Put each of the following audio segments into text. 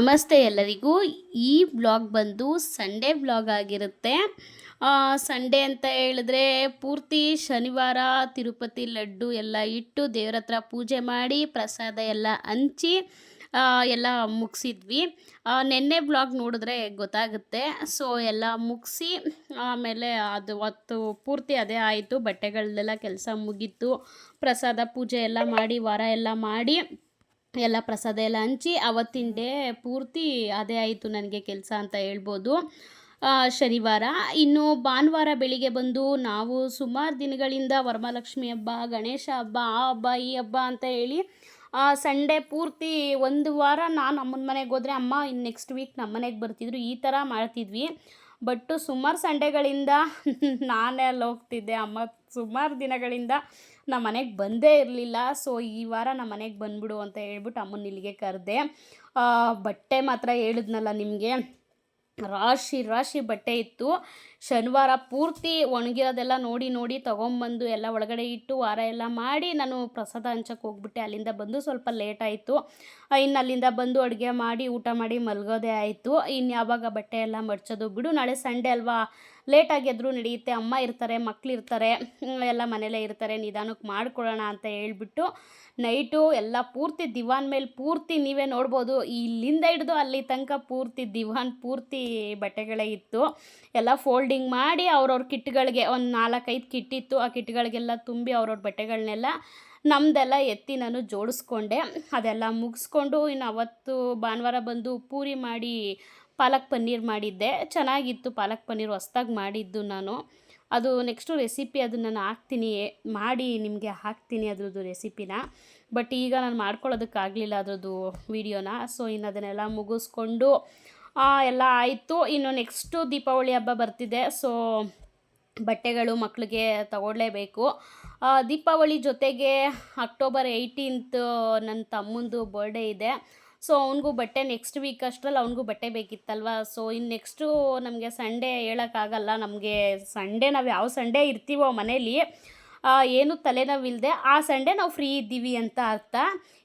ನಮಸ್ತೆ ಎಲ್ಲರಿಗೂ. ಈ ಬ್ಲಾಗ್ ಬಂದು ಸಂಡೇ ಬ್ಲಾಗ್ ಆಗಿರುತ್ತೆ. ಸಂಡೇ ಅಂತ ಹೇಳಿದ್ರೆ ಪೂರ್ತಿ ಶನಿವಾರ, ತಿರುಪತಿ ಲಡ್ಡು ಎಲ್ಲ ಇಟ್ಟು ದೇವ್ರ ಹತ್ರ ಪೂಜೆ ಮಾಡಿ ಪ್ರಸಾದ ಎಲ್ಲ ಹಂಚಿ ಎಲ್ಲ ಮುಗಿಸಿದ್ವಿ. ನಿನ್ನೆ ಬ್ಲಾಗ್ ನೋಡಿದ್ರೆ ಗೊತ್ತಾಗುತ್ತೆ. ಸೊ ಎಲ್ಲ ಮುಗಿಸಿ, ಆಮೇಲೆ ಅದು ಹೊತ್ತು ಪೂರ್ತಿ ಅದೇ ಆಯಿತು. ಬಟ್ಟೆಗಳನ್ನೆಲ್ಲ ಕೆಲಸ ಮುಗೀತು. ಪ್ರಸಾದ ಪೂಜೆ ಎಲ್ಲ ಮಾಡಿ, ವಾರ ಎಲ್ಲ ಮಾಡಿ. ಎಲ್ಲ ಪ್ರಸಾದ ಎಲ್ಲ ಹಂಚಿ ಅವತ್ತಿನ ಡೇ ಪೂರ್ತಿ ಅದೇ ಆಯಿತು ನನಗೆ ಕೆಲಸ ಅಂತ ಹೇಳ್ಬೋದು. ಶನಿವಾರ. ಇನ್ನು ಭಾನುವಾರ ಬೆಳಿಗ್ಗೆ ಬಂದು ನಾವು ಸುಮಾರು ದಿನಗಳಿಂದ ವರಮಹಾಲಕ್ಷ್ಮಿ ಹಬ್ಬ, ಗಣೇಶ ಹಬ್ಬ, ಆ ಹಬ್ಬ, ಈ ಹಬ್ಬ ಅಂತ ಹೇಳಿ ಸಂಡೇ ಪೂರ್ತಿ ಒಂದು ವಾರ ನಾನು ಅಮ್ಮನ ಮನೆಗೆ ಹೋದರೆ ಅಮ್ಮ ಇನ್ನು ನೆಕ್ಸ್ಟ್ ವೀಕ್ ನಮ್ಮ ಮನೆಗೆ ಬರ್ತಿದ್ರು, ಈ ಥರ ಮಾಡ್ತಿದ್ವಿ. ಬಟ್ಟು ಸುಮಾರು ಸಂಡೇಗಳಿಂದ ನಾನೇ ಅಲ್ಲಿ ಹೋಗ್ತಿದ್ದೆ. ಅಮ್ಮ ಸುಮಾರು ದಿನಗಳಿಂದ ನಮ್ಮ ಮನೆಗೆ ಬಂದೇ ಇರಲಿಲ್ಲ. ಸೊ ಈ ವಾರ ನಮ್ಮ ಮನೆಗೆ ಬಂದ್ಬಿಡು ಅಂತ ಹೇಳ್ಬಿಟ್ಟು ಅಮ್ಮನ ಇಲ್ಲಿಗೆ ಕರೆದೆ. ಬಟ್ಟೆ ಮಾತ್ರ ಹೇಳಿದ್ನಲ್ಲ ನಿಮಗೆ. ರಾಶಿ ರಾಶಿ ಬಟ್ಟೆ ಇತ್ತು. ಶನಿವಾರ ಪೂರ್ತಿ ಒಣಗಿರೋದೆಲ್ಲ ನೋಡಿ ನೋಡಿ ತೊಗೊಂಬಂದು ಎಲ್ಲ ಒಳಗಡೆ ಇಟ್ಟು ವಾರ ಎಲ್ಲ ಮಾಡಿ ನಾನು ಪ್ರಸಾದ ಹಂಚಕ್ಕೆ ಹೋಗ್ಬಿಟ್ಟೆ. ಅಲ್ಲಿಂದ ಬಂದು ಸ್ವಲ್ಪ ಲೇಟ್ ಆಯಿತು. ಇನ್ನು ಅಲ್ಲಿಂದ ಬಂದು ಅಡುಗೆ ಮಾಡಿ, ಊಟ ಮಾಡಿ ಮಲಗೋದೇ ಆಯಿತು. ಇನ್ನು ಯಾವಾಗ ಬಟ್ಟೆ ಎಲ್ಲ ಮಡ್ಚೋದು ಬಿಡು ನಾಳೆ ಸಂಡೇ ಅಲ್ವಾ? ಲೇಟಾಗಿ ಎದ್ರೂ ನಡೆಯುತ್ತೆ, ಅಮ್ಮ ಇರ್ತಾರೆ, ಮಕ್ಳು ಇರ್ತಾರೆ ಎಲ್ಲ ಮನೇಲೇ ಇರ್ತಾರೆ, ನಿಧಾನಕ್ಕೆ ಮಾಡ್ಕೊಳ್ಳೋಣ ಅಂತ ಹೇಳ್ಬಿಟ್ಟು ನೈಟು ಎಲ್ಲ ಪೂರ್ತಿ ದಿವಾನ್ ಮೇಲೆ ಪೂರ್ತಿ ನೀವೇ ನೋಡ್ಬೋದು. ಇಲ್ಲಿಂದ ಹಿಡಿದು ಅಲ್ಲಿ ತನಕ ಪೂರ್ತಿ ದಿವಾನ್, ಪೂರ್ತಿ ಬಟ್ಟೆಗಳೇ ಇತ್ತು. ಎಲ್ಲ ಫೋಲ್ಡಿಂಗ್ ಮಾಡಿ ಅವ್ರವ್ರ ಕಿಟ್ಗಳಿಗೆ, ಒಂದು ನಾಲ್ಕೈದು ಕಿಟ್ ಇತ್ತು. ಆ ಕಿಟ್ಗಳಿಗೆಲ್ಲ ತುಂಬಿ ಅವ್ರವ್ರ ಬಟ್ಟೆಗಳನ್ನೆಲ್ಲ ನಮ್ಮದೆಲ್ಲ ಎತ್ತಿ ನಾನು ಜೋಡಿಸ್ಕೊಂಡೆ. ಅದೆಲ್ಲ ಮುಗಿಸ್ಕೊಂಡು ಇನ್ನು ಅವತ್ತು ಭಾನುವಾರ ಬಂದು ಪೂರಿ ಮಾಡಿ ಪಾಲಕ್ ಪನ್ನೀರ್ ಮಾಡಿದ್ದೆ. ಚೆನ್ನಾಗಿತ್ತು ಪಾಲಕ್ ಪನ್ನೀರ್ ಹೊಸ್ದಾಗಿ ಮಾಡಿದ್ದು ನಾನು. ಅದು ನೆಕ್ಸ್ಟು ರೆಸಿಪಿ ಅದನ್ನು ನಾನು ಹಾಕ್ತೀನಿ. ಮಾಡಿ ನಿಮಗೆ ಹಾಕ್ತೀನಿ ಅದ್ರದ್ದು ರೆಸಿಪಿನ ಬಟ್ ಈಗ ನಾನು ಮಾಡ್ಕೊಳ್ಳೋದಕ್ಕಾಗಲಿಲ್ಲ ಅದರದ್ದು ವೀಡಿಯೋನ ಸೊ ಇನ್ನು ಅದನ್ನೆಲ್ಲ ಮುಗಿಸ್ಕೊಂಡು ಎಲ್ಲ ಆಯಿತು. ಇನ್ನು ನೆಕ್ಸ್ಟು ದೀಪಾವಳಿ ಹಬ್ಬ ಬರ್ತಿದೆ. ಸೊ ಬಟ್ಟೆಗಳು ಮಕ್ಕಳಿಗೆ ತಗೊಳ್ಳೇಬೇಕು. ದೀಪಾವಳಿ ಜೊತೆಗೆ ಅಕ್ಟೋಬರ್ ಏಯ್ಟೀನ್ತ್ ನನ್ನ ತಮ್ಮಂದು ಬರ್ಡೇ ಇದೆ. ಸೊ ಅವನಿಗೂ ಬಟ್ಟೆ ನೆಕ್ಸ್ಟ್ ವೀಕ್ ಅಷ್ಟರಲ್ಲಿ ಅವನಿಗೂ ಬಟ್ಟೆ ಬೇಕಿತ್ತಲ್ವ? ಸೊ ಇನ್ನು ನೆಕ್ಸ್ಟು ನಮಗೆ ಸಂಡೇ ಹೇಳೋಕ್ಕಾಗಲ್ಲ. ನಮಗೆ ಸಂಡೇ ನಾವು ಯಾವ ಸಂಡೇ ಇರ್ತೀವೋ ಮನೇಲಿ ಏನು ತಲೆನೋವಿಲ್ಲದೆ ಆ ಸಂಡೇ ನಾವು ಫ್ರೀ ಇದ್ದೀವಿ ಅಂತ ಅರ್ಥ.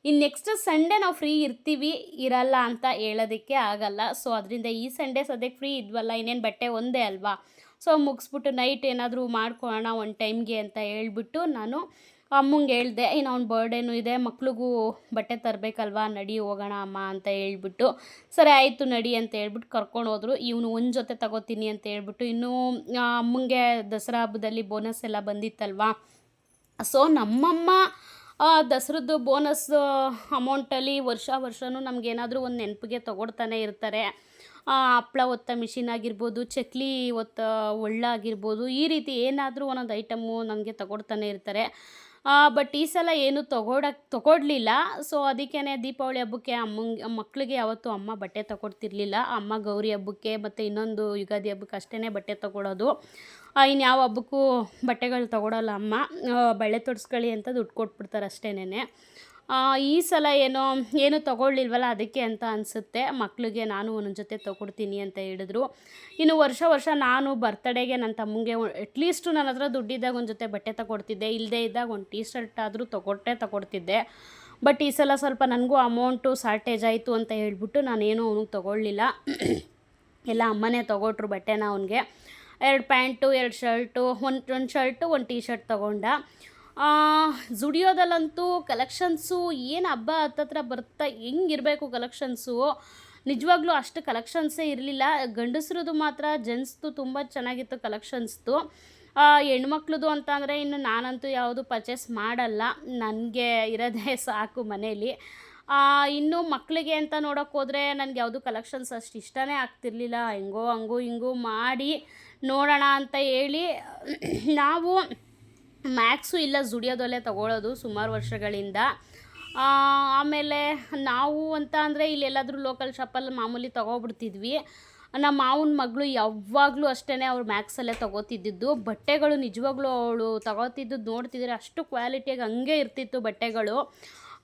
ಇನ್ನು ನೆಕ್ಸ್ಟ್ ಸಂಡೇ ನಾವು ಫ್ರೀ ಇರ್ತೀವಿ, ಇರಲ್ಲ ಅಂತ ಹೇಳೋದಕ್ಕೆ ಆಗಲ್ಲ. ಸೊ ಅದರಿಂದ ಈ ಸಂಡೇ ಸದ್ಯಕ್ಕೆ ಫ್ರೀ ಇದ್ವಲ್ಲ, ಇನ್ನೇನು ಬಟ್ಟೆ ಒಂದೇ ಅಲ್ವಾ? ಸೊ ಮುಗಿಸ್ಬಿಟ್ಟು ನೈಟ್ ಏನಾದರೂ ಮಾಡ್ಕೊಳ್ಳೋಣ ಒಂದು ಟೈಮ್ಗೆ ಅಂತ ಹೇಳ್ಬಿಟ್ಟು ನಾನು ಅಮ್ಮಂಗೆ ಹೇಳಿದೆ ಇನ್ನು ಅವ್ನ ಬರ್ಡೇನು ಇದೆ, ಮಕ್ಳಿಗೂ ಬಟ್ಟೆ ತರಬೇಕಲ್ವಾ, ನಡಿ ಹೋಗೋಣ ಅಮ್ಮ ಅಂತ ಹೇಳ್ಬಿಟ್ಟು, ಸರಿ ಆಯಿತು ನಡಿ ಅಂತ ಹೇಳ್ಬಿಟ್ಟು ಕರ್ಕೊಂಡು ಹೋದ್ರು. ಇವನು ಒಂದು ಜೊತೆ ತಗೋತೀನಿ ಅಂತ ಹೇಳ್ಬಿಟ್ಟು, ಇನ್ನೂ ಅಮ್ಮಂಗೆ ದಸರಾ ಹಬ್ಬದಲ್ಲಿ ಬೋನಸ್ ಎಲ್ಲ ಬಂದಿತ್ತಲ್ವಾ? ಸೊ ನಮ್ಮಮ್ಮ ದಸರದ್ದು ಬೋನಸ್ ಅಮೌಂಟಲ್ಲಿ ವರ್ಷ ವರ್ಷವೂ ನಮಗೇನಾದರೂ ಒಂದು ನೆನಪಿಗೆ ತಗೊಡ್ತಾನೆ ಇರ್ತಾರೆ. ಹಪ್ಪಳ ಒತ್ತ ಮಿಷಿನ್ ಆಗಿರ್ಬೋದು, ಚಕ್ಲಿ ಒತ್ತ ಒಳ್ಳ ಆಗಿರ್ಬೋದು, ಈ ರೀತಿ ಏನಾದರೂ ಒಂದೊಂದು ಐಟಮ್ಮು ನಮಗೆ ತಗೊಡ್ತಾನೆ ಇರ್ತಾರೆ. ಬಟ್ ಈ ಸಲ ಏನು ತಗೊಡಕ್ಕೆ ತಗೊಡ್ಲಿಲ್ಲ. ಸೊ ಅದಕ್ಕೇ ದೀಪಾವಳಿ ಹಬ್ಬಕ್ಕೆ ಅಮ್ಮಂಗೆ ಮಕ್ಕಳಿಗೆ ಯಾವತ್ತೂ ಅಮ್ಮ ಬಟ್ಟೆ ತಗೊಡ್ತಿರ್ಲಿಲ್ಲ. ಅಮ್ಮ ಗೌರಿ ಹಬ್ಬಕ್ಕೆ ಮತ್ತು ಇನ್ನೊಂದು ಯುಗಾದಿ ಹಬ್ಬಕ್ಕೆ ಅಷ್ಟೇ ಬಟ್ಟೆ ತಗೊಳ್ಳೋದು ಇನ್ಯಾವ ಹಬ್ಬಕ್ಕೂ ಬಟ್ಟೆಗಳು ತಗೊಳಲ್ಲ ಅಮ್ಮ. ಬಳೆ ತೊಡಿಸ್ಕೊಳ್ಳಿ ಅಂತ ದುಡ್ಡು ಕೊಟ್ಬಿಡ್ತಾರೆ ಅಷ್ಟೇನೆ ಈ ಸಲ ಏನೋ, ಏನು ತೊಗೊಳ್ಳಿಲ್ವಲ್ಲ ಅದಕ್ಕೆ ಅಂತ ಅನಿಸುತ್ತೆ. ಮಕ್ಕಳಿಗೆ ನಾನು ಒಂದೊಂದು ಜೊತೆ ತೊಗೊಡ್ತೀನಿ ಅಂತ ಹೇಳಿದ್ರು. ಇನ್ನು ವರ್ಷ ವರ್ಷ ನಾನು ಬರ್ತಡೇಗೆ ನನ್ನ ತಮ್ಮಂಗೆ ಅಟ್ಲೀಸ್ಟು ನನ್ನ ಹತ್ರ ದುಡ್ಡಿದ್ದಾಗ ಒಂದು ಜೊತೆ ಬಟ್ಟೆ ತಗೊಡ್ತಿದ್ದೆ. ಇಲ್ಲದೇ ಇದ್ದಾಗ ಒಂದು ಟೀ ಶರ್ಟ್ ಆದರೂ ತೊಗೊಟ್ಟೆ, ತಗೊಡ್ತಿದ್ದೆ. ಬಟ್ ಈ ಸಲ ಸ್ವಲ್ಪ ನನಗೂ ಅಮೌಂಟು ಶಾರ್ಟೇಜ್ ಆಯಿತು ಅಂತ ಹೇಳಿಬಿಟ್ಟು ನಾನೇನು ಅವನಿಗೆ ತೊಗೊಳ್ಳಿಲ್ಲ. ಎಲ್ಲ ಅಮ್ಮನೇ ತೊಗೊಟ್ರು ಬಟ್ಟೆನ ಅವನಿಗೆ. ಎರಡು ಪ್ಯಾಂಟು, ಎರಡು ಶರ್ಟು, ಒಂದು ಒಂದು ಶರ್ಟು, ಒಂದು ಟೀ ಶರ್ಟ್ ತೊಗೊಂಡ. ಜುಡಿಯೋದಲ್ಲಂತೂ ಕಲೆಕ್ಷನ್ಸು ಏನು ಹಬ್ಬ ಹತ್ತತ್ರ ಬರ್ತಾ ಹೆಂಗಿರಬೇಕು ಕಲೆಕ್ಷನ್ಸು ನಿಜವಾಗ್ಲೂ ಅಷ್ಟು ಕಲೆಕ್ಷನ್ಸೇ ಇರಲಿಲ್ಲ. ಗಂಡಸ್ರದ್ದು ಮಾತ್ರ ಜೆಂಟ್ಸ್ದು ತುಂಬ ಚೆನ್ನಾಗಿತ್ತು ಕಲೆಕ್ಷನ್ಸ್ದು ಹೆಣ್ಮಕ್ಳದು ಅಂತ ಅಂದರೆ ಇನ್ನು ನಾನಂತೂ ಯಾವುದು ಪರ್ಚೇಸ್ ಮಾಡಲ್ಲ. ನನಗೆ ಇರೋದೇ ಸಾಕು ಮನೇಲಿ. ಇನ್ನು ಮಕ್ಕಳಿಗೆ ಅಂತ ನೋಡೋಕೆ ಹೋದರೆ ನನಗೆ ಯಾವುದು ಕಲೆಕ್ಷನ್ಸ್ ಅಷ್ಟು ಇಷ್ಟನೇ ಆಗ್ತಿರ್ಲಿಲ್ಲ. ಹೆಂಗೋ ಹಂಗೋ ಹಿಂಗೂ ಮಾಡಿ ನೋಡೋಣ ಅಂತ ಹೇಳಿ. ನಾವು ಮ್ಯಾಕ್ಸು ಇಲ್ಲ ಜುಡಿಯೋದಲ್ಲೇ ತಗೊಳ್ಳೋದು ಸುಮಾರು ವರ್ಷಗಳಿಂದ. ಆಮೇಲೆ ನಾವು ಅಂತ ಅಂದರೆ ಇಲ್ಲೆಲ್ಲಾದರೂ ಲೋಕಲ್ ಶಾಪಲ್ಲಿ ಮಾಮೂಲಿ ತಗೊಬಿಡ್ತಿದ್ವಿ. ನಮ್ಮ ಮಾವನ ಮಗಳು ಯಾವಾಗಲೂ ಅಷ್ಟೇ ಅವ್ರು ಮ್ಯಾಕ್ಸಲ್ಲೇ ತಗೋತಿದ್ದಿದ್ದು. ಬಟ್ಟೆಗಳು ನಿಜವಾಗ್ಲೂ ಅವಳು ತಗೋತಿದ್ದು ನೋಡ್ತಿದ್ರೆ ಅಷ್ಟು ಕ್ವಾಲಿಟಿಯಾಗಿ ಹಂಗೆ ಇರ್ತಿತ್ತು ಬಟ್ಟೆಗಳು.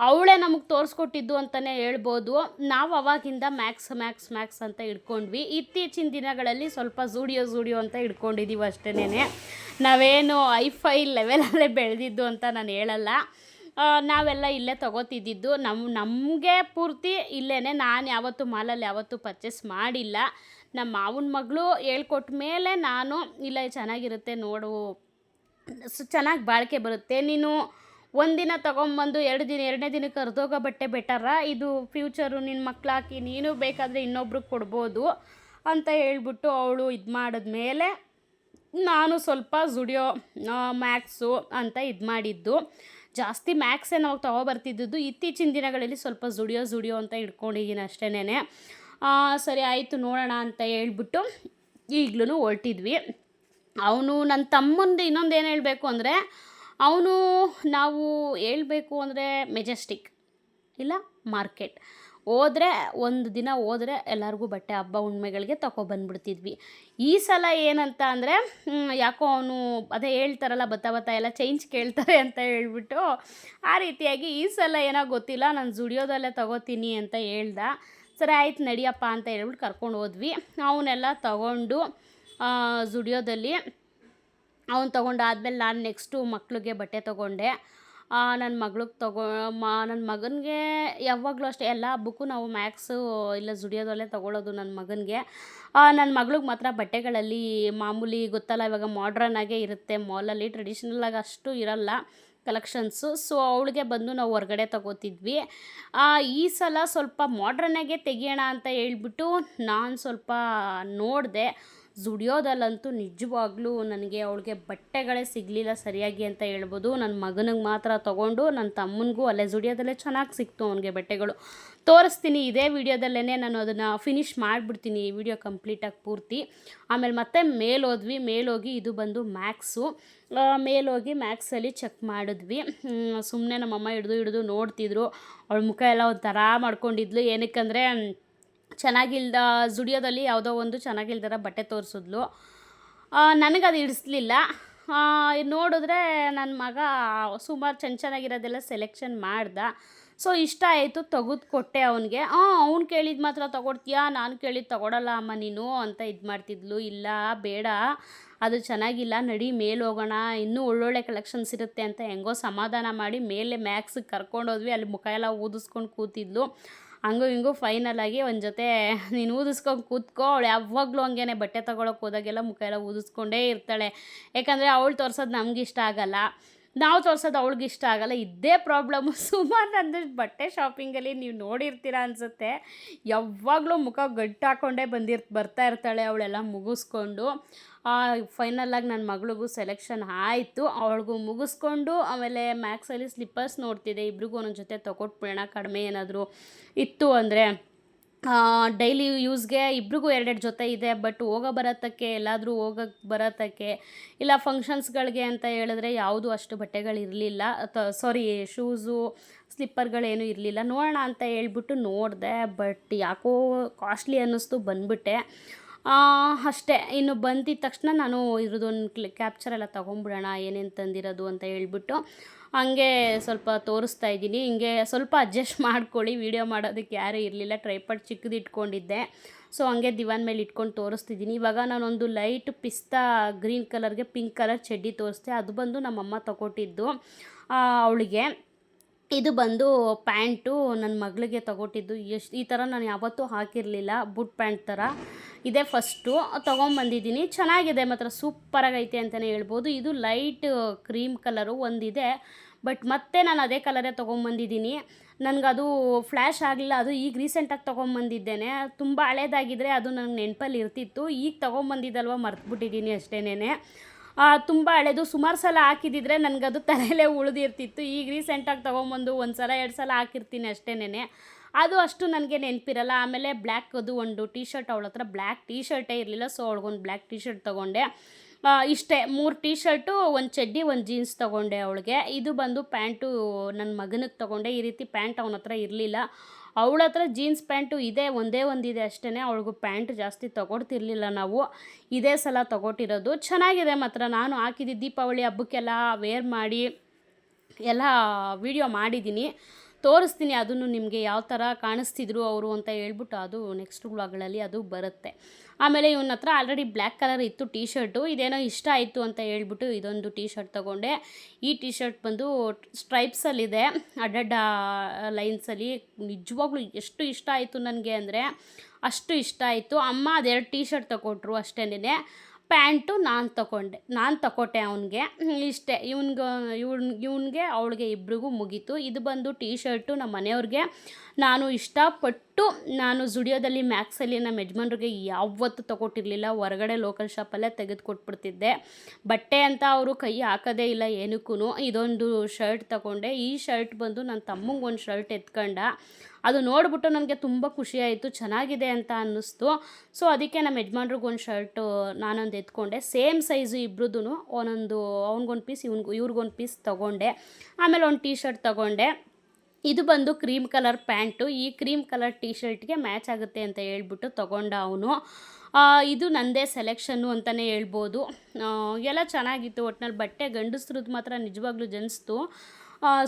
ಅವಳೇ ನಮಗೆ ತೋರಿಸ್ಕೊಟ್ಟಿದ್ದು ಅಂತಲೇ ಹೇಳ್ಬೋದು. ನಾವು ಅವಾಗಿಂದ ಮ್ಯಾಕ್ಸ್ ಮ್ಯಾಕ್ಸ್ ಮ್ಯಾಕ್ಸ್ ಅಂತ ಇಟ್ಕೊಂಡ್ವಿ ಇತ್ತೀಚಿನ ದಿನಗಳಲ್ಲಿ ಸ್ವಲ್ಪ ಜೂಡಿಯೋ ಜೂಡಿಯೋ ಅಂತ ಇಟ್ಕೊಂಡಿದ್ದೀವಿ ಅಷ್ಟೇನೆ ನಾವೇನು ಐಫೈ ಲೆವೆಲಲ್ಲೇ ಬೆಳೆದಿದ್ದು ಅಂತ ನಾನು ಹೇಳಲ್ಲ. ನಾವೆಲ್ಲ ಇಲ್ಲೇ ತಗೋತಿದ್ದಿದ್ದು. ನಮ್ಮ ನಮಗೆ ಪೂರ್ತಿ ಇಲ್ಲೇ ನಾನು ಯಾವತ್ತೂ ಮಾಲಲ್ಲಿ ಯಾವತ್ತೂ ಪರ್ಚೇಸ್ ಮಾಡಿಲ್ಲ. ನಮ್ಮ ಮಾವನ ಮಗಳು ಹೇಳ್ಕೊಟ್ಟ ಮೇಲೆ ನಾನು, ಇಲ್ಲ ಚೆನ್ನಾಗಿರುತ್ತೆ, ನೋಡು. ಚೆನ್ನಾಗಿ ಬಾಳಿಕೆ ಬರುತ್ತೆ. ನೀನು ಒಂದಿನ ತಗೊಂಬಂದು ಎರಡು ದಿನ, ಎರಡನೇ ದಿನಕ್ಕೆ ಅರ್ಧೋಗೋ ಬಟ್ಟೆ ಬೆಟರ. ಇದು ಫ್ಯೂಚರು ನಿನ್ನ ಮಕ್ಕಳಾಕಿ ನೀನು ಬೇಕಾದರೆ ಇನ್ನೊಬ್ರಿಗೆ ಕೊಡ್ಬೋದು ಅಂತ ಹೇಳ್ಬಿಟ್ಟು ಅವಳು ಇದು ಮಾಡಿದ್ಮೇಲೆ ನಾನು ಸ್ವಲ್ಪ ಜುಡಿಯೋ ಮ್ಯಾಕ್ಸು ಅಂತ ಇದು ಮಾಡಿದ್ದು. ಜಾಸ್ತಿ ಮ್ಯಾಕ್ಸೇ ನಾವು ತೊಗೊಬರ್ತಿದ್ದದ್ದು, ಇತ್ತೀಚಿನ ದಿನಗಳಲ್ಲಿ ಸ್ವಲ್ಪ ಜುಡಿಯೋ ಜುಡಿಯೋ ಅಂತ ಇಟ್ಕೊಂಡಿದ್ದೀನಿ ಅಷ್ಟೇನೆ ಸರಿ ಆಯಿತು ನೋಡೋಣ ಅಂತ ಹೇಳ್ಬಿಟ್ಟು ಈಗಲೂ ಹೊರಟಿದ್ವಿ. ಅವನು ನನ್ನ ತಮ್ಮಂದು ಇನ್ನೊಂದು ಏನು ಹೇಳಬೇಕು ಅಂದರೆ ಅವನು ನಾವು ಹೇಳಬೇಕು ಅಂದರೆ ಮೆಜೆಸ್ಟಿಕ್, ಇಲ್ಲ ಮಾರ್ಕೆಟ್. ಹೋದರೆ, ಒಂದು ದಿನ ಹೋದರೆ ಎಲ್ಲರಿಗೂ ಬಟ್ಟೆ ಹಬ್ಬ ಹುಣ್ಮೆಗಳಿಗೆ ತಗೊಬಂದ್ಬಿಡ್ತಿದ್ವಿ ಈ ಸಲ ಏನಂತ ಅಂದರೆ ಯಾಕೋ ಅವನು ಅದೇ ಹೇಳ್ತಾರಲ್ಲ, ಬತ್ತಾ ಬತ್ತಾ ಎಲ್ಲ ಚೇಂಜ್ ಕೇಳ್ತಾರೆ ಅಂತ ಹೇಳ್ಬಿಟ್ಟು, ಆ ರೀತಿಯಾಗಿ ಈ ಸಲ ಏನೋ ಗೊತ್ತಿಲ್ಲ, ನಾನು ಜುಡಿಯೋದಲ್ಲೇ ತಗೋತೀನಿ ಅಂತ ಹೇಳ್ದ. ಸರಿ, ಆಯ್ತು, ನಡಿಯಪ್ಪ ಅಂತ ಹೇಳ್ಬಿಟ್ಟು ಕರ್ಕೊಂಡು ಹೋದ್ವಿ. ಅವನ್ನೆಲ್ಲ ತಗೊಂಡು ಜುಡಿಯೋದಲ್ಲಿ ಅವ್ನು ತೊಗೊಂಡಾದ್ಮೇಲೆ ನಾನು ನೆಕ್ಸ್ಟು ಮಕ್ಳಿಗೆ ಬಟ್ಟೆ ತೊಗೊಂಡೆ. ನನ್ನ ಮಗ್ಳಿಗೆ ತಗೋ, ಮ ನನ್ನ ಮಗನಿಗೆ ಯಾವಾಗಲೂ ಅಷ್ಟೇ ಎಲ್ಲ ಹಬ್ಬಕ್ಕೂ ನಾವು ಮ್ಯಾಕ್ಸು ಇಲ್ಲ ಜುಡಿಯೋದಲ್ಲೇ ತೊಗೊಳೋದು ನನ್ನ ಮಗನಿಗೆ. ನನ್ನ ಮಗ್ಳಿಗೆ ಮಾತ್ರ ಬಟ್ಟೆಗಳಲ್ಲಿ ಮಾಮೂಲಿ ಗೊತ್ತಲ್ಲ, ಇವಾಗ ಮಾಡ್ರನ್ ಆಗೇ ಇರುತ್ತೆ. ಮಾಲಲ್ಲಿ ಟ್ರೆಡಿಷ್ನಲಾಗಿ ಅಷ್ಟು ಇರಲ್ಲ ಕಲೆಕ್ಷನ್ಸು ಸೊ ಅವಳಿಗೆ ಬಂದು ನಾವು ಹೊರಗಡೆ ತಗೋತಿದ್ವಿ. ಈ ಸಲ ಸ್ವಲ್ಪ ಮಾಡ್ರನ್ನಾಗೆ ತೆಗಿಯೋಣ ಅಂತ ಹೇಳ್ಬಿಟ್ಟು ನಾನು ಸ್ವಲ್ಪ ನೋಡಿದೆ. ಜುಡಿಯೋದಲ್ಲಂತೂ ನಿಜವಾಗ್ಲೂ ನನಗೆ ಅವಳಿಗೆ ಬಟ್ಟೆಗಳೇ ಸಿಗಲಿಲ್ಲ ಸರಿಯಾಗಿ ಅಂತ ಹೇಳ್ಬೋದು. ನನ್ನ ಮಗನಿಗೆ ಮಾತ್ರ ತೊಗೊಂಡು ನನ್ನ ತಮ್ಮನಿಗೂ ಅಲ್ಲೇ ದುಡಿಯೋದಲ್ಲೇ ಚೆನ್ನಾಗಿ ಸಿಕ್ತು ಅವನಿಗೆ ಬಟ್ಟೆಗಳು. ತೋರಿಸ್ತೀನಿ, ಇದೇ ವಿಡಿಯೋದಲ್ಲೇ ನಾನು ಅದನ್ನು ಫಿನಿಷ್ ಮಾಡಿಬಿಡ್ತೀನಿ, ಈ ವಿಡಿಯೋ ಕಂಪ್ಲೀಟಾಗಿ ಪೂರ್ತಿ. ಆಮೇಲೆ ಮತ್ತೆ ಮೇಲೋದ್ವಿ, ಮೇಲೋಗಿ ಇದು ಬಂದು ಮ್ಯಾಕ್ಸು ಮೇಲೋಗಿ ಮ್ಯಾಕ್ಸಲ್ಲಿ ಚೆಕ್ ಮಾಡಿದ್ವಿ. ಸುಮ್ಮನೆ ನಮ್ಮಮ್ಮ ಹಿಡಿದು ಹಿಡಿದು ನೋಡ್ತಿದ್ರು. ಅವಳ ಮುಖ ಎಲ್ಲ ಒಂಥರ ಮಾಡ್ಕೊಂಡಿದ್ಲು. ಏನಕ್ಕಂದರೆ ಚೆನ್ನಾಗಿಲ್ದ ಜುಡಿಯೋದಲ್ಲಿ ಯಾವುದೋ ಒಂದು ಚೆನ್ನಾಗಿಲ್ದರ ಬಟ್ಟೆ ತೋರಿಸಿದ್ಲು. ನನಗೆ ಅದು ಹಿಡಿಸ್ಲಿಲ್ಲ. ನೋಡಿದ್ರೆ ನನ್ನ ಮಗ ಸುಮಾರು ಚೆನ್ನ ಚೆನ್ನಾಗಿರೋದೆಲ್ಲ ಸೆಲೆಕ್ಷನ್ ಮಾಡ್ದ. ಸೊ ಇಷ್ಟ ಆಯಿತು ತೆಗೆದು ಕೊಟ್ಟೆ ಅವನಿಗೆ. ಹಾಂ ಅವ್ನು ಕೇಳಿದ ಮಾತ್ರ ತೊಗೊಡ್ತೀಯಾ? ನಾನು ಕೇಳಿದ್ದು ತೊಗೊಡಲ್ಲ ಅಮ್ಮ ನೀನು ಅಂತ ಇದು ಮಾಡ್ತಿದ್ಲು. ಇಲ್ಲ, ಬೇಡ. ಅದು ಚೆನ್ನಾಗಿಲ್ಲ. ನಡಿ, ಮೇಲೆ ಹೋಗೋಣ. ಇನ್ನೂ ಒಳ್ಳೊಳ್ಳೆ ಕಲೆಕ್ಷನ್ಸ್ ಇರುತ್ತೆ ಅಂತ ಹೆಂಗೋ ಸಮಾಧಾನ ಮಾಡಿ, ಮೇಲೆ ಮ್ಯಾಕ್ಸಿಗೆ ಕರ್ಕೊಂಡೋದ್ವಿ ಅಲ್ಲಿ ಮುಖ ಎಲ್ಲ ಊದಿಸ್ಕೊಂಡು ಕೂತಿದ್ಲು. ಹಂಗೂ ಹಿಂಗೂ ಫೈನಲಾಗಿ ಒಂದು ಜೊತೆ ನೀನು ಊದಿಸ್ಕೊಂಡು ಕೂತ್ಕೋ, ಅವಳು ಯಾವಾಗಲೂ ಹಂಗೇನೆ ಬಟ್ಟೆ ತಗೊಳಕ್ಕೆ ಹೋದಾಗೆಲ್ಲ ಮುಖ ಎಲ್ಲ ಊದಿಸ್ಕೊಂಡೇ ಇರ್ತಾಳೆ. ಯಾಕಂದರೆ ಅವಳು ತೋರ್ಸೋದು ನಮ್ಗೆ ಇಷ್ಟ ಆಗಲ್ಲ. ನಾವು ತೋರ್ಸೋದು ಅವಳಿಗೆ ಇಷ್ಟ ಆಗಲ್ಲ. ಇದ್ದೇ ಪ್ರಾಬ್ಲಮ್ಮು ಸುಮಾರು ನಂದು ಬಟ್ಟೆ ಶಾಪಿಂಗಲ್ಲಿ ನೀವು ನೋಡಿರ್ತೀರ ಅನಿಸುತ್ತೆ. ಯಾವಾಗಲೂ ಮುಖ ಗಟ್ಟಿ ಹಾಕ್ಕೊಂಡೇ ಬಂದಿರ್, ಬರ್ತಾ ಇರ್ತಾಳೆ ಅವಳೆಲ್ಲ ಮುಗಿಸ್ಕೊಂಡು. ಫೈನಲಾಗಿ ನನ್ನ ಮಗಳಿಗೂ ಸೆಲೆಕ್ಷನ್ ಆಯಿತು. ಅವಳಿಗೂ ಮುಗಿಸ್ಕೊಂಡು ಆಮೇಲೆ ಮ್ಯಾಕ್ಸಲ್ಲಿ ಸ್ಲಿಪ್ಪರ್ಸ್ ನೋಡ್ತಿದ್ದೆ ಇಬ್ರಿಗೂ ಒಂದೊಂದು ಜೊತೆ ತೊಗೊಟ್ಬಿಡೋಣ ಕಡಿಮೆ ಏನಾದರೂ ಇತ್ತು ಅಂದರೆ ಡೈಲಿ ಯೂಸ್ಗೆ ಇಬ್ರಿಗೂ ಎರಡೆರಡು ಜೊತೆ ಇದೆ ಬಟ್ ಹೋಗೋ ಬರತ್ತಕ್ಕೆ, ಎಲ್ಲಾದರೂ ಹೋಗೋಕ್ಕೆ ಬರತ್ತಕ್ಕೆ, ಇಲ್ಲ ಫಂಕ್ಷನ್ಸ್ಗಳಿಗೆ ಅಂತ ಹೇಳಿದ್ರೆ ಯಾವುದು ಅಷ್ಟು ಬಟ್ಟೆಗಳು ಬಟ್ಟೆಗಳಿರಲಿಲ್ಲ ಸಾರಿ ಶೂಸು ಸ್ಲಿಪ್ಪರ್ಗಳೇನು ಇರಲಿಲ್ಲ. ನೋಡೋಣ ಅಂತ ಹೇಳ್ಬಿಟ್ಟು ನೋಡಿದೆ ಬಟ್ ಯಾಕೋ ಕಾಸ್ಟ್ಲಿ ಅನ್ನಿಸ್ತು, ಬಂದುಬಿಟ್ಟೆ. ಅಷ್ಟೇ. ಇನ್ನು ಬಂದಿದ ತಕ್ಷಣ ನಾನು ಇದ್ರದ್ದೊಂದು ಕ್ಲಿ ಕ್ಯಾಪ್ಚರ್ ಎಲ್ಲ ತೊಗೊಂಬಿಡೋಣ ಏನೇನು ತಂದಿರೋದು ಅಂತ ಹೇಳ್ಬಿಟ್ಟು ಹಂಗೆ ಸ್ವಲ್ಪ ತೋರಿಸ್ತಾ ಇದ್ದೀನಿ. ಹಿಂಗೆ ಸ್ವಲ್ಪ ಅಡ್ಜಸ್ಟ್ ಮಾಡ್ಕೊಳ್ಳಿ. ವೀಡಿಯೋ ಮಾಡೋದಕ್ಕೆ ಯಾರೂ ಇರಲಿಲ್ಲ. ಟ್ರೈಪಾಡ್ ಚಿಕ್ಕದು ಇಟ್ಕೊಂಡಿದ್ದೆ ಸೊ ಹಂಗೆ ದಿವಾನ್ ಮೇಲೆ ಇಟ್ಕೊಂಡು ತೋರಿಸ್ತಿದ್ದೀನಿ. ಇವಾಗ ನಾನೊಂದು ಲೈಟ್ ಪಿಸ್ತಾ ಗ್ರೀನ್ ಕಲರ್ಗೆ ಪಿಂಕ್ ಕಲರ್ ಚಡ್ಡಿ ತೋರಿಸ್ತೆ ಅದು ಬಂದು ನಮ್ಮಮ್ಮ ತಗೊಟ್ಟಿದ್ದು ಅವಳಿಗೆ. ಇದು ಬಂದು ಪ್ಯಾಂಟು ನನ್ನ ಮಗಳಿಗೆ ತಗೊಟ್ಟಿದ್ದು. ಎಷ್ಟು ಈ ಥರ ನಾನು ಯಾವತ್ತೂ ಹಾಕಿರಲಿಲ್ಲ, ಬುಟ್ ಪ್ಯಾಂಟ್ ಥರ. ಇದೇ ಫಸ್ಟು. ತೊಗೊಂಬಂದಿದ್ದೀನಿ. ಚೆನ್ನಾಗಿದೆ, ಮಾತ್ರ ಸೂಪರಾಗೈತೆ ಅಂತಲೇ ಹೇಳ್ಬೋದು. ಇದು ಲೈಟ್ ಕ್ರೀಮ್ ಕಲರು ಒಂದಿದೆ. ಬಟ್ ಮತ್ತೆ ನಾನು ಅದೇ ಕಲರೇ ತೊಗೊಂಬಂದಿದ್ದೀನಿ. ನನಗದು ಫ್ಲ್ಯಾಶ್ ಆಗಲಿಲ್ಲ ಅದು ಈಗ ರೀಸೆಂಟಾಗಿ ತೊಗೊಂಬಂದಿದ್ದೇನೆ. ತುಂಬ ಹಳೇದಾಗಿದ್ದರೆ ಅದು ನನಗೆ ನೆನಪಲ್ಲಿ ಇರ್ತಿತ್ತು. ಈಗ ತೊಗೊಂಬಂದಿದ್ದಲ್ವ ಮರ್ತುಬಿಟ್ಟಿದ್ದೀನಿ ಅಷ್ಟೇನೆ ತುಂಬ ಹಳೆದು. ಸುಮಾರು ಸಲ ಹಾಕಿದ್ದಿದ್ರೆ ಅದು ತಲೆಯಲ್ಲೇ ಉಳಿದಿರ್ತಿತ್ತು. ಈಗ ರೀಸೆಂಟಾಗಿ ತೊಗೊಂಬಂದು ಒಂದು ಸಲ ಎರಡು ಸಲ ಹಾಕಿರ್ತೀನಿ ಅಷ್ಟೇನೆ ಅದು ಅಷ್ಟು ನನಗೆ ನೆನಪಿರಲ್ಲ. ಆಮೇಲೆ ಬ್ಲ್ಯಾಕ್ ಅದು ಒಂದು ಟೀ ಶರ್ಟ್ ಅವಳ ಹತ್ರ ಬ್ಲ್ಯಾಕ್ ಟೀ ಶರ್ಟೇ ಇರಲಿಲ್ಲ. ಸೊ ಅವಳಗೊಂದು ಬ್ಲ್ಯಾಕ್ ಟೀ ಶರ್ಟ್ ತೊಗೊಂಡೆ. ಇಷ್ಟೇ, ಮೂರು ಟೀ ಶರ್ಟು ಒಂದು ಚಡ್ಡಿ, ಒಂದು ಜೀನ್ಸ್ ತೊಗೊಂಡೆ ಅವಳಿಗೆ. ಇದು ಬಂದು ಪ್ಯಾಂಟು ನನ್ನ ಮಗನಿಗೆ ತೊಗೊಂಡೆ. ಈ ರೀತಿ ಪ್ಯಾಂಟ್ ಅವನ ಹತ್ರ ಇರಲಿಲ್ಲ. ಅವಳ ಹತ್ರ ಜೀನ್ಸ್ ಪ್ಯಾಂಟು ಇದೆ, ಒಂದೇ ಒಂದಿದೆ ಅಷ್ಟೇ ಅವಳಿಗೂ ಪ್ಯಾಂಟ್ ಜಾಸ್ತಿ ತೊಗೊಡ್ತಿರ್ಲಿಲ್ಲ ನಾವು. ಇದೇ ಸಲ ತೊಗೊಟ್ಟಿರೋದು. ಚೆನ್ನಾಗಿದೆ ಮಾತ್ರ. ನಾನು ಹಾಕಿದ್ದು ದೀಪಾವಳಿ ಹಬ್ಬಕ್ಕೆಲ್ಲ ವೇರ್ ಮಾಡಿ, ಎಲ್ಲ ವಿಡಿಯೋ ಮಾಡಿದ್ದೀನಿ. ತೋರಿಸ್ತೀನಿ ಅದನ್ನು ನಿಮಗೆ ಯಾವ ಥರ ಕಾಣಿಸ್ತಿದ್ರು ಅವರು ಅಂತ ಹೇಳ್ಬಿಟ್ಟು ಅದು ನೆಕ್ಸ್ಟ್ ವ್ಲಾಗ್ಗಳಲ್ಲಿ ಅದು ಬರುತ್ತೆ. ಆಮೇಲೆ ಇವನ ಹತ್ರ ಆಲ್ರೆಡಿ ಬ್ಲ್ಯಾಕ್ ಕಲರ್ ಇತ್ತು ಟೀ ಶರ್ಟು ಇದೇನೋ ಇಷ್ಟ ಆಯಿತು ಅಂತ ಹೇಳ್ಬಿಟ್ಟು ಇದೊಂದು ಟೀ ಶರ್ಟ್ ತೊಗೊಂಡೆ. ಈ ಟೀ ಶರ್ಟ್ ಬಂದು ಸ್ಟ್ರೈಪ್ಸಲ್ಲಿದೆ ಅಡ್ಡಡ್ಡ ಲೈನ್ಸಲ್ಲಿ ನಿಜವಾಗ್ಲೂ ಎಷ್ಟು ಇಷ್ಟ ಆಯಿತು ನನಗೆ ಅಂದರೆ ಅಷ್ಟು ಇಷ್ಟ ಆಯಿತು. ಅಮ್ಮ ಅದೆರಡು ಟೀ ಶರ್ಟ್ ತಗೊಟ್ರು ಅಷ್ಟೇನೆ ಪ್ಯಾಂಟು ನಾನು ತಗೊಂಡೆ ನಾನು ತಗೊಟ್ಟೆ ಅವನಿಗೆ. ಇಷ್ಟೇ. ಇವನ್ಗೆ, ಇವನ್, ಇವನಿಗೆ, ಅವಳಿಗೆ ಇಬ್ರಿಗೂ ಮುಗೀತು. ಇದು ಬಂದು ಟೀ ಶರ್ಟು ನಮ್ಮ ಮನೆಯವ್ರಿಗೆ. ನಾನು ಇಷ್ಟಪಟ್ಟು ನಾನು ಜುಡಿಯೋದಲ್ಲಿ ಮ್ಯಾಕ್ಸಲ್ಲಿ ನಮ್ಮ ಯಜಮಾನ್ರಿಗೆ ಯಾವತ್ತೂ ತಗೊಟ್ಟಿರಲಿಲ್ಲ. ಹೊರಗಡೆ ಲೋಕಲ್ ಶಾಪಲ್ಲೇ ತೆಗೆದು ಕೊಟ್ಬಿಡ್ತಿದ್ದೆ ಬಟ್ಟೆ ಅಂತ ಅವರು ಕೈ ಹಾಕೋದೇ ಇಲ್ಲ ಏನಕ್ಕೂ ಇದೊಂದು ಶರ್ಟ್ ತಗೊಂಡೆ. ಈ ಶರ್ಟ್ ಬಂದು ನನ್ನ ತಮ್ಮಂಗೆ ಒಂದು ಶರ್ಟ್ ಎತ್ಕೊಂಡ. ಅದು ನೋಡಿಬಿಟ್ಟು ನನಗೆ ತುಂಬ ಖುಷಿ ಆಯಿತು. ಚೆನ್ನಾಗಿದೆ ಅಂತ ಅನ್ನಿಸ್ತು. ಸೊ ಅದಕ್ಕೆ ನಮ್ಮ ಯಜಮಾನ್ರಿಗೆ ಒಂದು ಶರ್ಟು ನಾನೊಂದು ಎತ್ಕೊಂಡೆ. ಸೇಮ್ ಸೈಜು ಇಬ್ರದ್ದು ಒಂದೊಂದು, ಅವ್ನಿಗೊಂದು ಪೀಸ್ ಇವ್ನಿಗೆ, ಇವ್ರಿಗೊಂದು ಪೀಸ್ ತೊಗೊಂಡೆ. ಆಮೇಲೆ ಒಂದು ಟೀ ಶರ್ಟ್ ತೊಗೊಂಡೆ. ಇದು ಬಂದು ಕ್ರೀಮ್ ಕಲರ್ ಪ್ಯಾಂಟು. ಈ ಕ್ರೀಮ್ ಕಲರ್ ಟೀ ಶರ್ಟ್ಗೆ ಮ್ಯಾಚ್ ಆಗುತ್ತೆ ಅಂತ ಹೇಳ್ಬಿಟ್ಟು ತೊಗೊಂಡ ಅವನು. ಇದು ನನ್ನದೇ ಸೆಲೆಕ್ಷನ್ನು ಅಂತಲೇ ಹೇಳ್ಬೋದು. ಎಲ್ಲ ಚೆನ್ನಾಗಿತ್ತು ಒಟ್ನಲ್ಲಿ. ಬಟ್ಟೆ ಗಂಡಸ್ರದ್ದು ಮಾತ್ರ ನಿಜವಾಗ್ಲೂ ಜನಿಸ್ತು.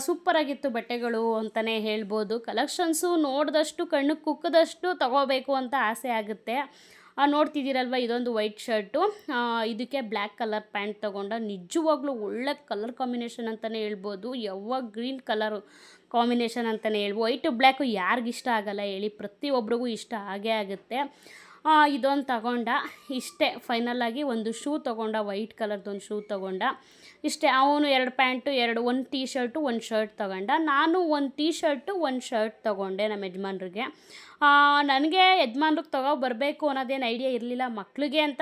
ಸೂಪರಾಗಿತ್ತು ಬಟ್ಟೆಗಳು ಅಂತಲೇ ಹೇಳ್ಬೋದು. ಕಲೆಕ್ಷನ್ಸು ನೋಡಿದಷ್ಟು, ಕಣ್ಣು ಕುಕ್ಕದಷ್ಟು ತಗೋಬೇಕು ಅಂತ ಆಸೆ ಆಗುತ್ತೆ. ನೋಡ್ತಿದ್ದೀರಲ್ವ ಇದೊಂದು ವೈಟ್ ಶರ್ಟು. ಇದಕ್ಕೆ ಬ್ಲ್ಯಾಕ್ ಕಲರ್ ಪ್ಯಾಂಟ್ ತೊಗೊಂಡ. ನಿಜವಾಗ್ಲೂ ಒಳ್ಳೆ ಕಲರ್ ಕಾಂಬಿನೇಷನ್ ಅಂತಲೇ ಹೇಳ್ಬೋದು. ಯಾವಾಗ ಗ್ರೀನ್ ಕಲರು ಕಾಂಬಿನೇಷನ್ ಅಂತಲೇ ಹೇಳಿ ವೈಟು ಬ್ಲ್ಯಾಕು ಯಾರಿಗಿಷ್ಟ ಆಗಲ್ಲ ಹೇಳಿ ಪ್ರತಿಯೊಬ್ಬರಿಗೂ ಇಷ್ಟ ಆಗೇ ಆಗುತ್ತೆ. ಇದೊಂದು ತಗೊಂಡ. ಇಷ್ಟೇ ಫೈನಲಾಗಿ ಒಂದು ಶೂ ತೊಗೊಂಡ ವೈಟ್ ಕಲರ್ದೊಂದು ಶೂ ತೊಗೊಂಡ. ಇಷ್ಟೇ ಅವನು ಎರಡು ಪ್ಯಾಂಟು ಎರಡು ಒಂದು ಟೀ ಶರ್ಟು ಒಂದು ಶರ್ಟ್ ತೊಗೊಂಡ. ನಾನು ಒಂದು ಟೀ ಶರ್ಟು ಒಂದು ಶರ್ಟ್ ತೊಗೊಂಡೆ ನಮ್ಮ ಯಜಮಾನ್ರಿಗೆ. ನನಗೆ ಯಜಮಾನ್ರಿಗೆ ತಗೋ ಬರಬೇಕು ಅನ್ನೋದೇನು ಐಡಿಯಾ ಇರಲಿಲ್ಲ. ಮಕ್ಕಳಿಗೆ ಅಂತ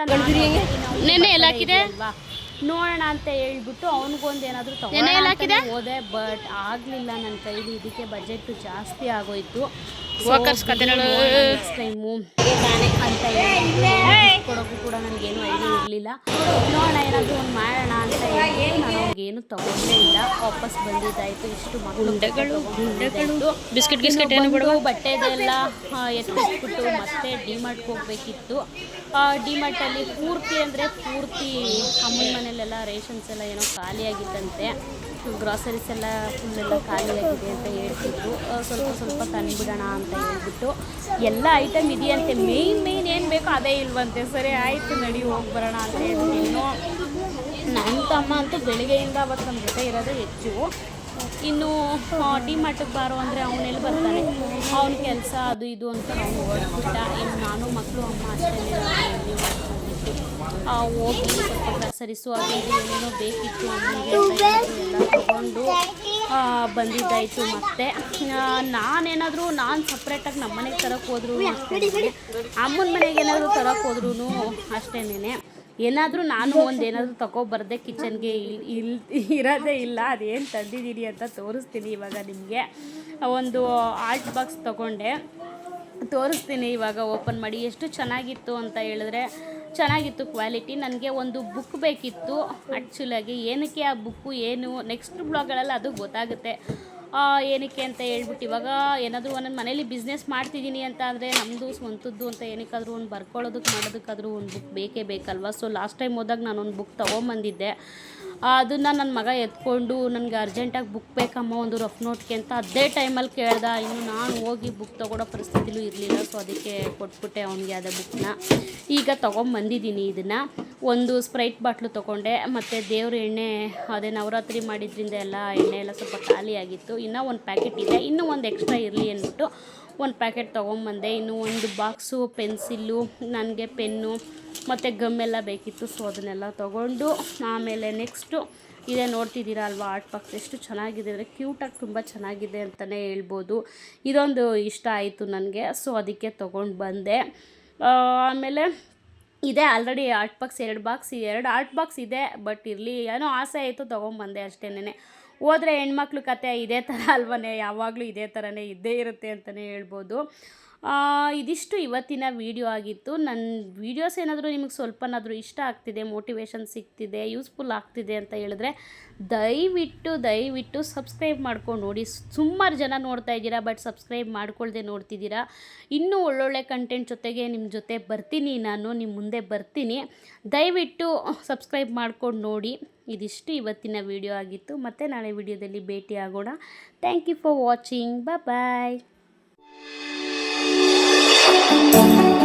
ನೆನ್ನೆ ಎಲ್ಲ ಹಾಕಿದೆ ನೋಡೋಣ ಅಂತ ಹೇಳ್ಬಿಟ್ಟು ಅವನಿಗೊಂದು ಏನಾದರೂ ತಗೊಂಡು ಹೋದೆ ಬಟ್ ಆಗಲಿಲ್ಲ ನನ್ನ ಕೈಲಿ. ಇದಕ್ಕೆ ಬಜೆಟ್ ಜಾಸ್ತಿ ಆಗೋಯ್ತು. ಅಂತ ಇರಲಿಲ್ಲ ನೋಡೋಣ ಏನಾದರೂ ಒಂದು ಮಾಡೋಣ ಅಂತ ಏನು ನಾನು ತಗೊಂಡೇ ಇಲ್ಲ. ವಾಪಸ್ ಬಂದಿದ್ದಾಯಿತು. ಇಷ್ಟು ಗುಂಡೆಗಳು, ಗುಂಡೆಗಳು. ಬಿಸ್ಕೆಟ್ ಗಿಸ್ಕೆಟ್ ಏನು ಬಿಡುವ? ಬಟ್ಟೆದೆಲ್ಲ ಎತ್ತಿಸ್ಬಿಟ್ಟು ಮತ್ತೆ ಡಿಮಾರ್ಟ್ಗೆ ಹೋಗ್ಬೇಕಿತ್ತು. ಡಿಮಾರ್ಟಲ್ಲಿ ಪೂರ್ತಿ ಅಂದರೆ ಪೂರ್ತಿ ಅಮ್ಮನ ಮನೇಲೆಲ್ಲ ರೇಷನ್ಸ್ ಎಲ್ಲ ಏನೋ ಖಾಲಿಯಾಗಿತ್ತಂತೆ. ಗ್ರಾಸರೀಸ್ ಎಲ್ಲ ಫುಲ್ಲೆಲ್ಲ ಖಾಲಿಯಾಗಿದೆ ಅಂತ ಹೇಳ್ತಿದ್ರು. ಸ್ವಲ್ಪ ಸ್ವಲ್ಪ ತಂದುಬಿಡೋಣ ಅಂತ ಹೇಳ್ಬಿಟ್ಟು ಎಲ್ಲ ಐಟಮ್ ಇದೆಯಂತೆ. ಮೇಯ್ನ್ ಮೇಯ್ನ್ ಏನು ಬೇಕೋ ಅದೇ ಇಲ್ವಂತೆ. ಸರಿ, ಆಯಿತು ನಡಿ, ಹೋಗಿ ಬರೋಣ ಅಂತ ಹೇಳ್ಬಿಟ್ಟು ಇನ್ನೂ ನನ್ನ ತಮ್ಮ ಅಂತೂ ಬೆಳಿಗ್ಗೆಯಿಂದ ಅವತ್ತು ನಮ್ಮ ಜೊತೆ ಇರೋದು ಹೆಚ್ಚು. ಇನ್ನು ಡಿ ಮಾರ್ಟಿಗೆ ಬಾರೋ ಅಂದರೆ ಅವನೆಲ್ಲಿ ಬರ್ತಾನೆ? ಅವ್ನ ಕೆಲಸ, ಅದು ಇದು ಅಂತ ನಾವು ಓಡಿಸ್ಬಿಟ್ಟ ಇನ್ನು ನಾನು ಮಕ್ಕಳು ಅಮ್ಮ ಅಷ್ಟೇ. ಹೋಗಿ ಸ್ವಲ್ಪ ಇದು ಏನೇನೋ ಬೇಕಿತ್ತು ಎಲ್ಲ ತಗೊಂಡು ಬಂದಿದ್ದಾಯಿತು ಮತ್ತೆ. ನಾನೇನಾದರೂ ನಾನು ಸಪ್ರೇಟಾಗಿ ನಮ್ಮ ಮನೆಗೆ ತರಕ್ಕೆ ಹೋದ್ರು ಅಷ್ಟೇ ಅಮ್ಮನ ಮನೆಗೆ ಏನಾದರೂ ತರಕ್ಕೆ ಹೋದ್ರೂ ಅಷ್ಟೇನೆ ಏನಾದರೂ ನಾನು ಒಂದು ಏನಾದರೂ ತಗೊಬರ್ದೆ ಕಿಚನ್ಗೆ ಇಲ್ ಇರೋದೇ ಇಲ್ಲ ಅದೇನು ತಂದಿದ್ದೀರಿ ಅಂತ ತೋರಿಸ್ತೀನಿ ಇವಾಗ ನಿಮಗೆ. ಒಂದು ಆರ್ಟ್ ಬಾಕ್ಸ್ ತಗೊಂಡೆ. ತೋರಿಸ್ತೀನಿ ಇವಾಗ ಓಪನ್ ಮಾಡಿ. ಎಷ್ಟು ಚೆನ್ನಾಗಿತ್ತು ಅಂತ ಹೇಳಿದ್ರೆ ಚೆನ್ನಾಗಿತ್ತು ಕ್ವಾಲಿಟಿ. ನನಗೆ ಒಂದು ಬುಕ್ ಬೇಕಿತ್ತು. ಆ್ಯಕ್ಚುಲಾಗಿ ಏನಕ್ಕೆ ಆ ಬುಕ್ಕು, ಏನು ನೆಕ್ಸ್ಟ್ ಬ್ಲಾಗ್ಗಳಲ್ಲಿ ಅದು ಗೊತ್ತಾಗುತ್ತೆ. ಏನಕ್ಕೆ ಅಂತ ಹೇಳ್ಬಿಟ್ಟು ಇವಾಗ ಏನಾದರೂ ಒಂದೊಂದು ಮನೇಲಿ ಬಿಸ್ನೆಸ್ ಮಾಡ್ತಿದ್ದೀನಿ ಅಂತ ಅಂದರೆ ನಮ್ಮದು ಸ್ವಂತದ್ದು ಅಂತ ಏನಕ್ಕಾದರೂ ಒಂದು ಬರ್ಕೊಳ್ಳೋದಕ್ಕೆ ಮಾಡೋದಕ್ಕಾದರೂ ಒಂದು ಬುಕ್ ಬೇಕೇ ಬೇಕಲ್ವ? ಸೊ ಲಾಸ್ಟ್ ಟೈಮ್ ಹೋದಾಗ ನಾನೊಂದು ಬುಕ್ ತೊಗೊಂಬಂದಿದ್ದೆ. ಅದನ್ನು ನನ್ನ ಮಗ ಎತ್ಕೊಂಡು ನನಗೆ ಅರ್ಜೆಂಟಾಗಿ ಬುಕ್ ಬೇಕಮ್ಮ, ಒಂದು ರಫ್ ನೋಟ್ಗೆ ಅಂತ ಅದೇ ಟೈಮಲ್ಲಿ ಕೇಳ್ದ. ಇನ್ನು ನಾನು ಹೋಗಿ ಬುಕ್ ತೊಗೊಡೋ ಪರಿಸ್ಥಿತಿಲೂ ಇರಲಿಲ್ಲ ಸೊ ಅದಕ್ಕೆ ಕೊಟ್ಬಿಟ್ಟೆ ಅವನಿಗೆ ಅದೇ ಬುಕ್ನ ಈಗ ತೊಗೊಂಬಂದಿದ್ದೀನಿ ಇದನ್ನು. ಒಂದು ಸ್ಪ್ರೈಟ್ ಬಾಟ್ಲು ತೊಗೊಂಡೆ, ಮತ್ತು ದೇವ್ರ ಎಣ್ಣೆ, ಅದೇ ನವರಾತ್ರಿ ಮಾಡಿದ್ರಿಂದ ಎಲ್ಲ ಎಣ್ಣೆ ಎಲ್ಲ ಸ್ವಲ್ಪ ಖಾಲಿಯಾಗಿತ್ತು ಇನ್ನೂ ಒಂದು ಪ್ಯಾಕೆಟ್ ಇದೆ, ಇನ್ನೂ ಒಂದು ಎಕ್ಸ್ಟ್ರಾ ಇರಲಿ ಅಂದ್ಬಿಟ್ಟು ಒಂದು ಪ್ಯಾಕೆಟ್ ತೊಗೊಂಬಂದೆ. ಇನ್ನು ಒಂದು ಬಾಕ್ಸು ಪೆನ್ಸಿಲ್ಲು ನನಗೆ ಪೆನ್ನು ಮತ್ತು ಗಮ್ಮೆಲ್ಲ ಬೇಕಿತ್ತು ಸೊ ಅದನ್ನೆಲ್ಲ ತೊಗೊಂಡು ಆಮೇಲೆ ನೆಕ್ಸ್ಟು ಇದೇ ನೋಡ್ತಿದ್ದೀರಾ ಅಲ್ವಾ ಆರ್ಟ್ ಬಾಕ್ಸ್ ಎಷ್ಟು ಚೆನ್ನಾಗಿದೆ, ಅಂದರೆ ಕ್ಯೂಟಾಗಿ ತುಂಬ ಚೆನ್ನಾಗಿದೆ ಅಂತಲೇ ಹೇಳ್ಬೋದು. ಇದೊಂದು ಇಷ್ಟ ಆಯಿತು ನನಗೆ ಸೊ ಅದಕ್ಕೆ ತೊಗೊಂಡು ಬಂದೆ. ಆಮೇಲೆ ಇದೆ ಆಲ್ರೆಡಿ ಆರ್ಟ್ ಬಾಕ್ಸ್ ಎರಡು ಬಾಕ್ಸ್ ಎರಡು ಆರ್ಟ್ ಬಾಕ್ಸ್ ಇದೆ ಬಟ್ ಇರಲಿ, ಏನೋ ಆಸೆ ಆಯಿತು ತೊಗೊಂಬಂದೆ ಅಷ್ಟೇನೆ ಹೋದರೆ ಹೆಣ್ಮಕ್ಳು ಕತೆ ಇದೇ ಥರ ಅಲ್ವನೇ, ಯಾವಾಗಲೂ ಇದೇ ಥರನೇ ಇದ್ದೇ ಇರುತ್ತೆ ಅಂತಲೇ ಹೇಳ್ಬೋದು. ಇದಿಷ್ಟು ಇವತ್ತಿನ ವಿಡಿಯೋ ಆಗಿತ್ತು. ನನ್ನ ವೀಡಿಯೋಸ್ ಏನಾದರೂ ನಿಮಗೆ ಸ್ವಲ್ಪನಾದರೂ ಇಷ್ಟ ಆಗ್ತಿದೆ ಮೋಟಿವೇಶನ್ ಸಿಗ್ತಿದೆ ಯೂಸ್ಫುಲ್ ಆಗ್ತಿದೆ ಅಂತ ಹೇಳಿದ್ರೆ ದಯವಿಟ್ಟು ದಯವಿಟ್ಟು ಸಬ್ಸ್ಕ್ರೈಬ್ ಮಾಡ್ಕೊಂಡು ನೋಡಿ. ಸುಮಾರು ಜನ ನೋಡ್ತಾ ಇದ್ದೀರಾ ಬಟ್ ಸಬ್ಸ್ಕ್ರೈಬ್ ಮಾಡ್ಕೊಳ್ಳದೆ ನೋಡ್ತಿದ್ದೀರಾ. ಇನ್ನೂ ಒಳ್ಳೊಳ್ಳೆ ಕಂಟೆಂಟ್ ಜೊತೆಗೆ ನಿಮ್ಮ ಜೊತೆ ಬರ್ತೀನಿ ನಾನು ನಿಮ್ಮ ಮುಂದೆ ಬರ್ತೀನಿ. ದಯವಿಟ್ಟು ಸಬ್ಸ್ಕ್ರೈಬ್ ಮಾಡ್ಕೊಂಡು ನೋಡಿ. ಇದಿಷ್ಟು ಇವತ್ತಿನ ವಿಡಿಯೋ ಆಗಿತ್ತು. ಮತ್ತೆ ನಾಳೆ ವಿಡಿಯೋದಲ್ಲಿ ಭೇಟಿ ಆಗೋಣ thank you for watching bye Thank you.